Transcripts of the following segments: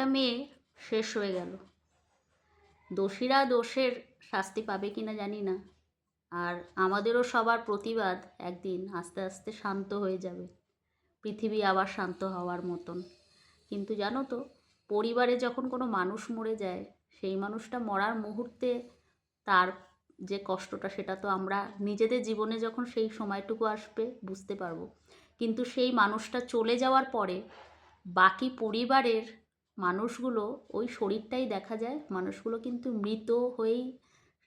একটা মেয়ে শেষ হয়ে গেল। দোষীরা দোষের শাস্তি পাবে কিনা জানি না। আর আমাদেরও সবার প্রতিবাদ একদিন আস্তে আস্তে শান্ত হয়ে যাবে। পৃথিবী আবার শান্ত হওয়ার মতন। কিন্তু জানো তো, পরিবারে যখন কোনো মানুষ মরে যায়, সেই মানুষটা মরার মুহূর্তে তার যে কষ্টটা, সেটা তো আমরা নিজেদের জীবনে যখন সেই সময়টুকু আসবে বুঝতে পারব। কিন্তু সেই মানুষটা চলে যাওয়ার পরে বাকি পরিবারের মানুষগুলো, ওই শরীরটাই দেখা যায়, মানুষগুলো কিন্তু মৃত হয়েই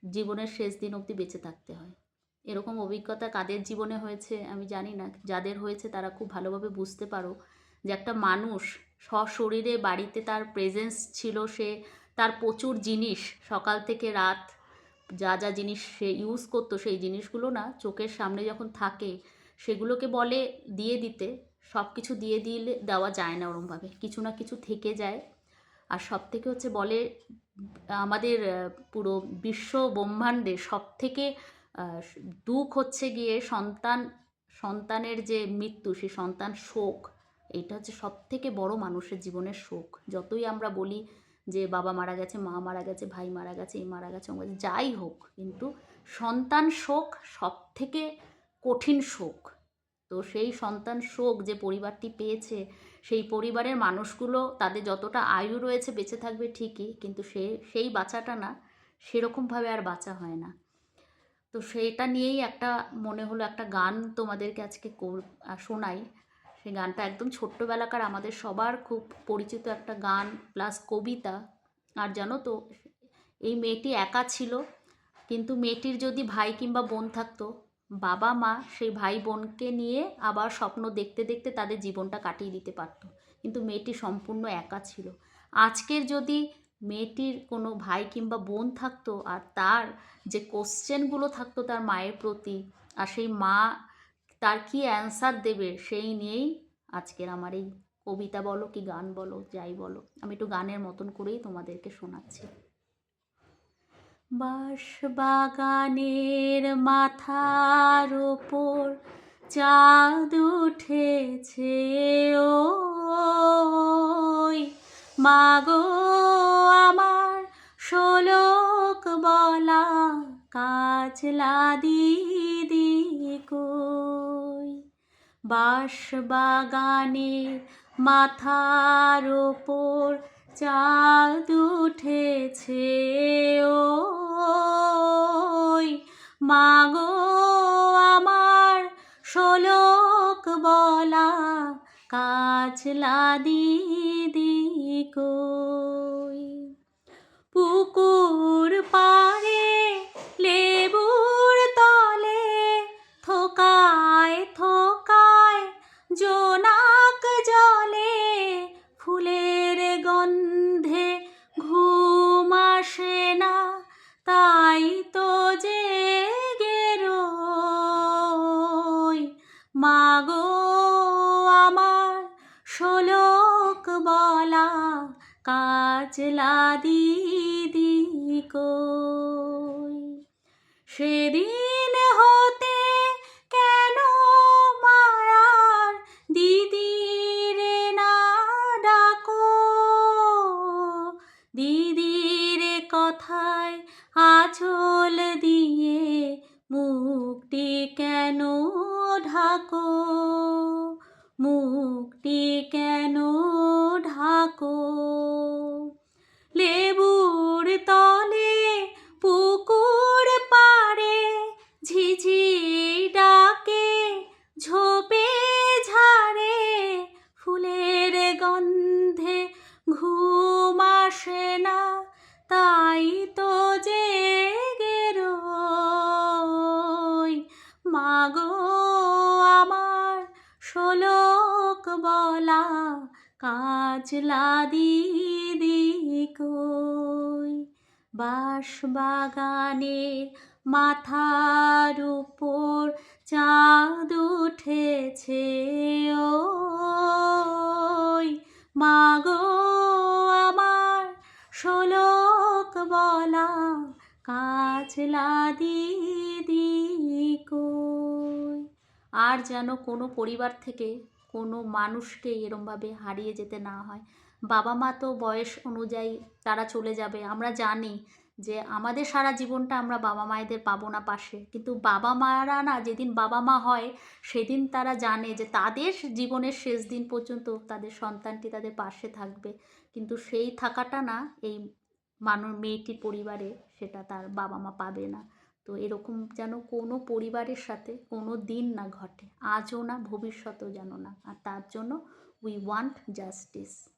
জীবনের শেষ দিন অবধি বেঁচে থাকতে হয়। এরকম অভিজ্ঞতা কাদের জীবনে হয়েছে আমি জানি না। যাদের হয়েছে তারা খুব ভালোভাবে বুঝতে পারো যে একটা মানুষ সশরীরে বাড়িতে তার প্রেজেন্স ছিল, সে তার প্রচুর জিনিস, সকাল থেকে রাত যা যা জিনিস সে ইউজ করতো, সেই জিনিসগুলো না চোখের সামনে যখন থাকে, সেগুলোকে বলে দিয়ে দিতে সব কিছু দিয়ে দিলে দেওয়া যায় না ওরমভাবে। কিছু না কিছু থেকে যায়। আর সব থেকে হচ্ছে বলে, আমাদের পুরো বিশ্ব ব্রহ্মাণ্ডে সব থেকে দুঃখ হচ্ছে গিয়ে সন্তান, সন্তানের যে মৃত্যু, সেই সন্তান শোক, এটা হচ্ছে সব থেকে বড় মানুষের জীবনের শোক। যতই আমরা বলি যে বাবা মারা গেছে, মা মারা গেছে, ভাই মারা গেছে এই মারা গেছে মারা যাই হোক, কিন্তু সন্তান শোক সব থেকে কঠিন শোক। তো সেই সন্তান শোক যে পরিবারটি পেয়েছে সেই পরিবারের মানুষগুলো তাদের যতটা আয়ু রয়েছে বেঁচে থাকবে ঠিকই, কিন্তু সে, সেই বাচ্চাটা না সেরকমভাবে আর বাঁচা হয় না। তো সেইটা নিয়েই একটা মনে হলো একটা গান তোমাদেরকে আজকে শোনাই। সেই গানটা একদম ছোট্টবেলাকার আমাদের সবার খুব পরিচিত একটা গান প্লাস কবিতা। আর জানো তো, এই মেয়েটি একা ছিল, কিন্তু মেয়েটির যদি ভাই কিংবা বোন থাকতো বাবা মা সেই ভাই বোনকে নিয়ে আবার স্বপ্ন দেখতে দেখতে তাদের জীবনটা কাটিয়ে দিতে পারতো। কিন্তু মেয়েটি সম্পূর্ণ একা ছিল। আজকের যদি মেয়েটির কোনো ভাই কিংবা বোন থাকতো আর তার যে কোশ্চেনগুলো থাকতো তার মায়ের প্রতি আর সেই মা তার কি অ্যান্সার দেবে সেই নিয়েই আজকের আমার এই কবিতা বলো কি গান বলো যাই বলো, আমি একটু গানের মতন করেই তোমাদেরকে শোনাচ্ছি। বাঁশ বাগানের মাথার ওপর চাঁদ উঠেছে, ওই মাগো আমার শোলক বলা কাজলা দিদি কই। বাঁশ বাগানের মাথার ওপর চাঁদ উঠেছে ওই মাগো আমার শোলক বলা কাজলা দিদি কই? পুকুর পাড়ে শোলক বলা কাজলা দিদি কই। সেদিন হতে কেন মারার দিদি রে না ডাকো। দিদির কথায় কাজলা দিদি কই বাঁশ বাগানের মাথার উপর চাঁদ উঠেছে ওই। মাগো আমার শোলক বলা কাজলা দিদি কই আর যেন কোনো পরিবার থেকে কোনো মানুষকে এরমভাবে হারিয়ে যেতে না হয়। বাবা মা তো বয়স অনুযায়ী তারা চলে যাবে। আমরা জানি যে আমাদের সারা জীবনটা আমরা বাবা মায়েদের পাবো না পাশে। কিন্তু বাবা মারা না যেদিন বাবা মা হয়, সেদিন তারা জানে যে তাদের জীবনের শেষ দিন পর্যন্ত তাদের সন্তানটি তাদের পাশে থাকবে। কিন্তু সেই থাকাটা না এই মানুষ মেয়েটির পরিবারে সেটা তার বাবা মা পাবে না। তো এরকম যেন কোনো পরিবারের সাথে কোনো দিন না ঘটে, আজও না, ভবিষ্যতেও যেন না। আর তার জন্য উই ওয়ান্ট জাস্টিস